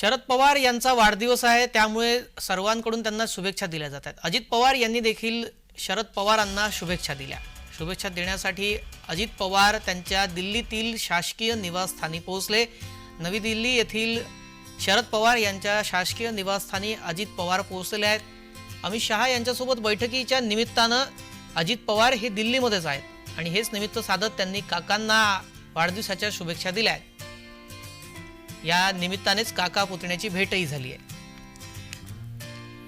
शरद पवार यांचा वाढदिवस आहे त्यामुळे सर्वांकडून त्यांना शुभेच्छा दिल्या जात आहेत. अजित पवार यांनी देखील शरद पवारांना शुभेच्छा दिल्या. शुभेच्छा देण्यासाठी अजित पवार त्यांच्या दिल्लीतील शासकीय निवासस्थानी पोहोचले. नवी दिल्ली येथील शरद पवार यांच्या शासकीय निवासस्थानी अजित पवार पोहोचलेले आहेत. अमित शहा यांच्यासोबत बैठकीच्या निमित्तानं अजित पवार हे दिल्लीमध्येच आहेत आणि हेच निमित्त साधत त्यांनी काकांना वाढदिवसाच्या शुभेच्छा दिल्या आहेत. या निमित्तानेच काका पुतण्याची भेटही झाली आहे.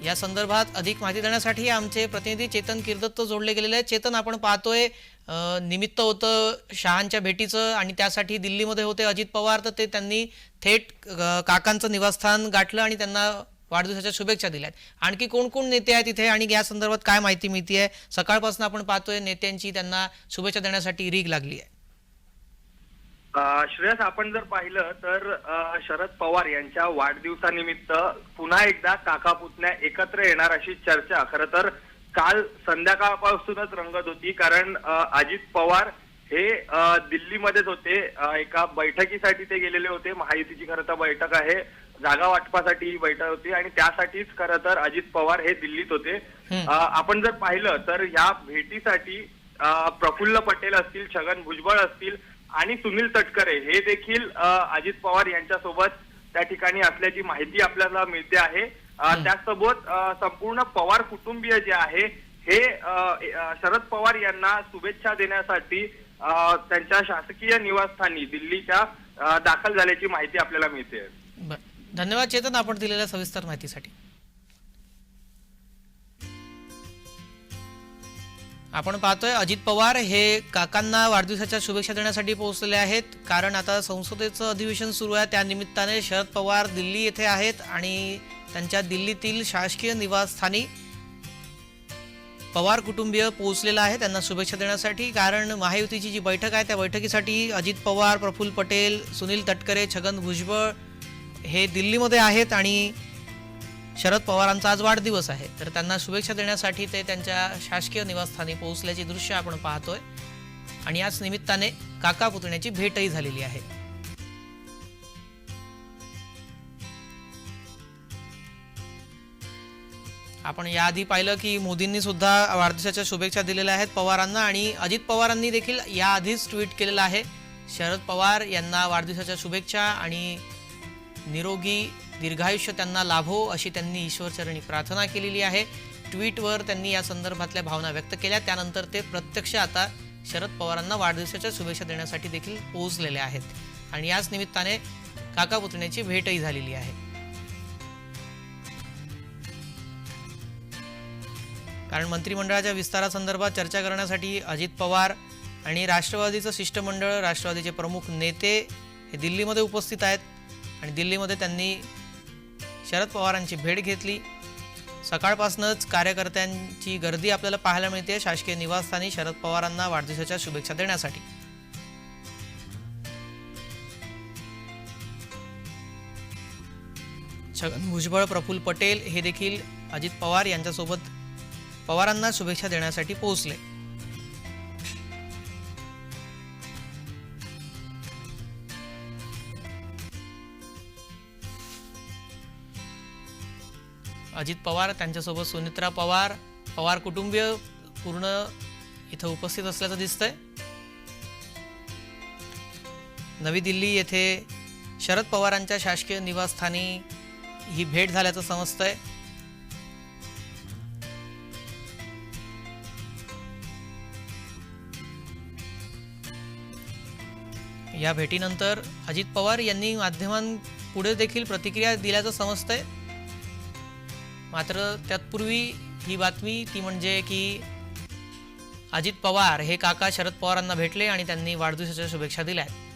या संदर्भात अधिक माहिती देण्यासाठी आमचे प्रतिनिधी चेतन किर्दत्त जोडले गेलेले आहेत. चेतन आपण पाहतोय निमित्त होतं शहांच्या भेटीचं आणि त्यासाठी दिल्लीमध्ये होते अजित पवार तर ते त्यांनी थेट काकांचं निवासस्थान गाठलं आणि त्यांना वाढदिवसाच्या शुभेच्छा दिल्या आहेत. आणखी कोण कोण नेते आहेत तिथे आणि या संदर्भात काय माहिती मिळते आहे सकाळपासून आपण पाहतोय नेत्यांची त्यांना शुभेच्छा देण्यासाठी रीग लागली आहे. श्रेयस आपण जर पाहिलं तर अ, शरद पवार यांच्या वाढदिवसानिमित्त पुन्हा एकदा काका पुतण्या एकत्र येणार अशी चर्चा. खर तर काल संध्याकाळपासूनच रंगत होती कारण अ, अजित पवार हे अ, दिल्लीमध्येच होते. अ, एका बैठकीसाठी ते गेलेले होते. महायुतीची खरं तर बैठक आहे. जागा वाटपासाठी ही बैठक होती आणि त्यासाठीच खरं तर अजित पवार हे दिल्लीत होते. अ, आपण जर पाहिलं तर ह्या भेटीसाठी अ, प्रफुल्ल पटेल असतील छगन भुजबळ असतील आणि सुनील तटकरे हे देखील अजित पवार यांच्यासोबत त्या ठिकाणी असल्याची माहिती आपल्याला मिळते आहे. त्याचसोबत संपूर्ण पवार कुटुंबीय जे आहे हे शरद पवार यांना शुभेच्छा देण्यासाठी त्यांच्या शासकीय निवासस्थानी दिल्लीच्या दाखल झाल्याची माहिती आपल्याला मिळते धन्यवाद चेतन आपण दिलेल्या सविस्तर माहितीसाठी. आपण पाहतोय अजित पवार हे काकांना वाढदिवसाच्या शुभेच्छा देण्यासाठी पोहोचलेले आहेत. कारण आता संसदेचं अधिवेशन सुरू आहे त्यानिमित्ताने शरद पवार दिल्ली येथे आहेत आणि त्यांच्या दिल्लीतील शासकीय निवासस्थानी पवार कुटुंबीय पोहोचलेलं आहे त्यांना शुभेच्छा देण्यासाठी. कारण महायुतीची जी बैठक आहे त्या बैठकीसाठी अजित पवार प्रफुल्ल पटेल सुनील तटकरे छगन भुजबळ हे दिल्लीमध्ये आहेत आणि शरद पवारांचा आज वाढदिवस आहे. तर त्यांना शुभेच्छा देण्यासाठी ते त्यांच्या शासकीय निवासस्थानी पोहोचल्याची दृश्य आपण पाहतोय. आणि याच निमित्ताने काका पुतण्याची भेटही झालेली आहे. आपण याआधी पाहिलं की मोदींनी सुद्धा वाढदिवसाच्या शुभेच्छा दिलेल्या आहेत पवारांना आणि अजित पवारांनी देखील याआधीच ट्विट केलेलं आहे. शरद पवार यांना वाढदिवसाच्या शुभेच्छा आणि निरोगी दीर्घायुष्य त्यांना लाभो अशी त्यांनी ईश्वरचरणी प्रार्थना केलेली आहे. ट्विटवर त्यांनी या संदर्भातल्या भावना व्यक्त केल्या. त्यानंतर ते प्रत्यक्ष आता शरद पवारांना वाढदिवसाच्या शुभेच्छा देण्यासाठी देखील पोहोचलेले आहेत. आणि याच निमित्ताने काका पुतण्याची भेटही झालेली आहे. कारण मंत्रिमंडळाच्या विस्तारासंदर्भात चर्चा करण्यासाठी अजित पवार आणि राष्ट्रवादीचं शिष्टमंडळ राष्ट्रवादीचे प्रमुख नेते हे दिल्लीमध्ये उपस्थित आहेत. आणि दिल्लीमध्ये त्यांनी शरद पवारांची भेट घेतली. सकाळपासूनच कार्यकर्त्यांची गर्दी आपल्याला पाहायला मिळते. शासकीय निवासस्थानी शरद पवारांना वाढदिवसाच्या शुभेच्छा देण्यासाठी. छगन भुजबळ प्रफुल्ल पटेल हे देखील अजित पवार यांच्यासोबत पवारांना शुभेच्छा देण्यासाठी पोहोचले. अजित पवार त्यांच्यासोबत सुनित्रा पवार पवार कुटुंबीय पूर्ण इथं उपस्थित असल्याचं दिसतंय. नवी दिल्ली येथे शरद पवारांच्या शासकीय निवासस्थानी ही भेट झाल्याचं समजतंय. या भेटीनंतर अजित पवार यांनी माध्यमांपुढे देखील प्रतिक्रिया दिल्याचं समजतंय. मात्र तत्पूर्वी ही बातमी ती म्हणजे की अजित पवार हे काका शरद पवारांना भेटले आणि त्यांनी वाढदिवसाच्या शुभेच्छा दिल्या आहेत